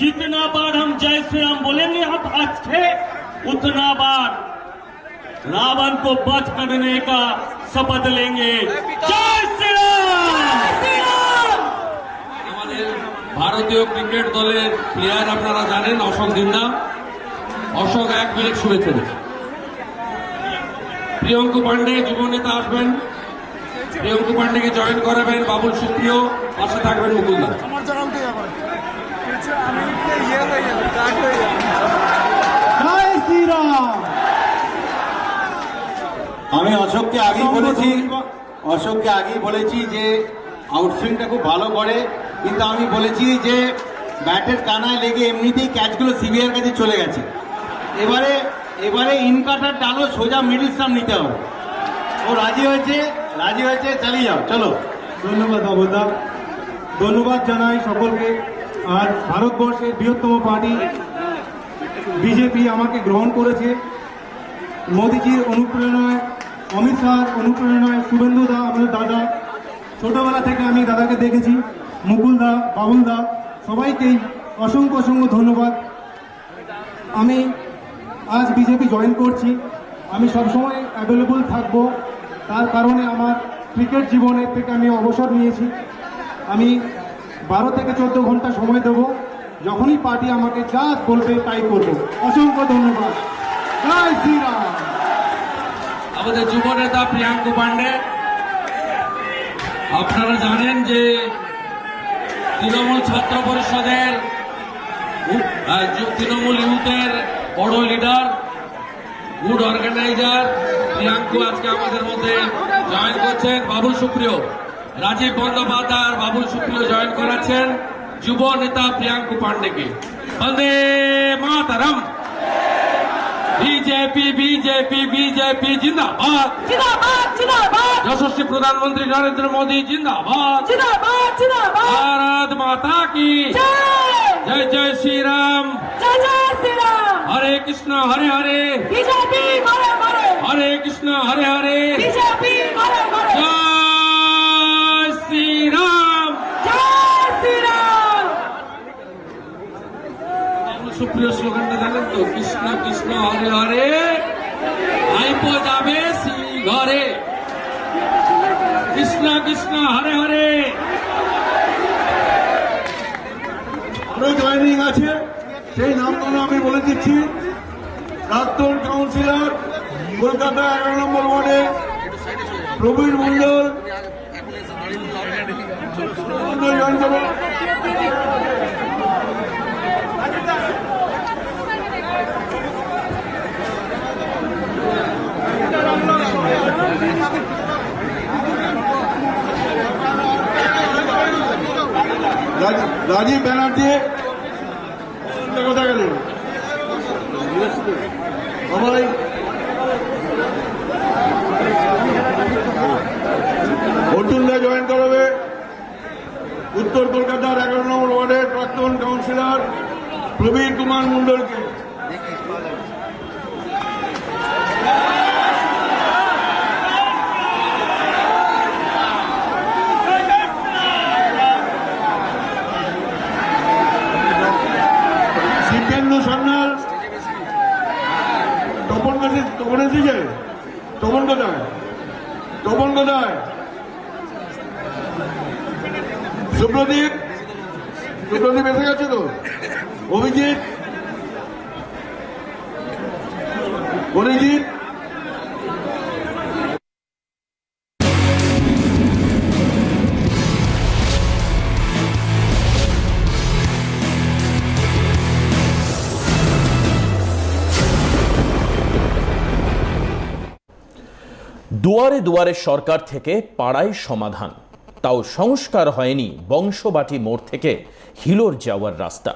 जितना बार हम जय श्री राम बोलेंगे आप आज से उतना बार रावण को वध करने का शपथ लेंगे जय श्री राम আমাদের ভারতীয় ক্রিকেট দলের প্লেয়ার আপনারা জানেন অশোক দিন্দা অশোক এক মিনিট শুভেচ্ছা দিচ্ছে প্রিয়ঙ্কু পান্ডে যুব নেতা আসবেন প্রিয়ঙ্কু পান্ডেকে জয়েন করাবেন বাবুল সুপ্রিয় পাশে থাকবেন মুকুল আমি অশোককে আগেই বলেছি অশোককে আগেই বলেছি যে আউটসুইংটা খুব ভালো করে কিন্তু আমি বলেছি যে ব্যাটের কানায় লেগে এমনিতেই ক্যাচগুলো সিবিআর কাছে চলে গেছে। এবারে এবারে ইনকাটার ডালও সোজা মিডিল স্টাম্প নিতে হবে। ও রাজি হয়েছে রাজি হয়েছে চালিয়ে যাও চলো। ধন্যবাদ অবদা ধন্যবাদ জানাই সকলকে। আর ভারতবর্ষের বৃহত্তম পার্টি বিজেপি আমাকে গ্রহণ করেছে। মোদিজির অনুপ্রেরণায়, অমিত শাহর অনুপ্রেরণায় শুভেন্দু দা, আমাদের দাদা, ছোটবেলা থেকে আমি দাদাকে দেখেছি, মুকুল দা, বাবুল দা, সবাইকেই অসংখ্য অসংখ্য ধন্যবাদ। আমি আজ বিজেপি জয়েন করছি। আমি সবসময় অ্যাভেলেবল থাকব। তার কারণে আমার ক্রিকেট জীবনের থেকে আমি অবসর নিয়েছি। আমি বারো থেকে চোদ্দ ঘণ্টা সময় দেব। যখনই পার্টি আমাকে যা বলবে তাই করব। অসংখ্য ধন্যবাদ। জয় শ্রীরাম। আমাদের যুব নেতা প্রিয়াঙ্কু পান্ডে, আপনারা জানেন যে তৃণমূল ছাত্র পরিষদের তৃণমূল ইউথের বড় লিডার গুড অর্গানাইজার প্রিয়াঙ্কু আজকে আমাদের মধ্যে জয়েন করছেন। বাবুল সুপ্রিয়। রাজীব বন্দ্যোপাধ্যায় আর বাবুল সুপ্রিয় জয়েন করাচ্ছেন যুব নেতা প্রিয়াঙ্কু পান্ডেকে। বন্দে মাতারাম। বিজেপি বিজেপি বিজেপি জিন্দাবাদ। যশস্বী প্রধানমন্ত্রী নরেন্দ্র মোদী জিন্দাবাদ। ভারত মাতা কি? জয়। জয় জয় শ্রী রাম জয় জয় শ্রীরাম। হরে কৃষ্ণ হরে হরে। হরে কৃষ্ণ হরে হরে বিজেপি করে করে জয় শ্রী রাম জয় শ্রীরাম সুপ্রিয় জানেন তো কৃষ্ণ কৃষ্ণ হরে হরে। যাবে শ্রী ঘরে। কৃষ্ণ কৃষ্ণ হরে হরে। আরও জয়নিং আছে সেই নামগুলো আমি বলে দিচ্ছি। প্রাক্তন কাউন্সিলর কলকাতা এগারো নম্বর ওয়ার্ডে প্রবীণ মন্ডল জয়েন রাজ- রাজীব ব্যানার্জি কোথায় গেল? সবাই অর্জুনদা জয়েন করাবে। উত্তর কলকাতার এগারো নম্বর ওয়ার্ডের প্রাক্তন কাউন্সিলর প্রবীর কুমার মন্ডলকে তপন তখন এসেছে তখন কোথায় তখন কোথায় সুপ্রদীপ সুপ্রদীপ এসে গেছে তো? অভিজিৎ অরিজিৎ দুয়ারে দুয়ারে সরকার থেকে পাড়ায় সমাধান। তাও সংস্কার হয়নি বংশবাটি মোড় থেকে হিলোর যাওয়ার রাস্তা।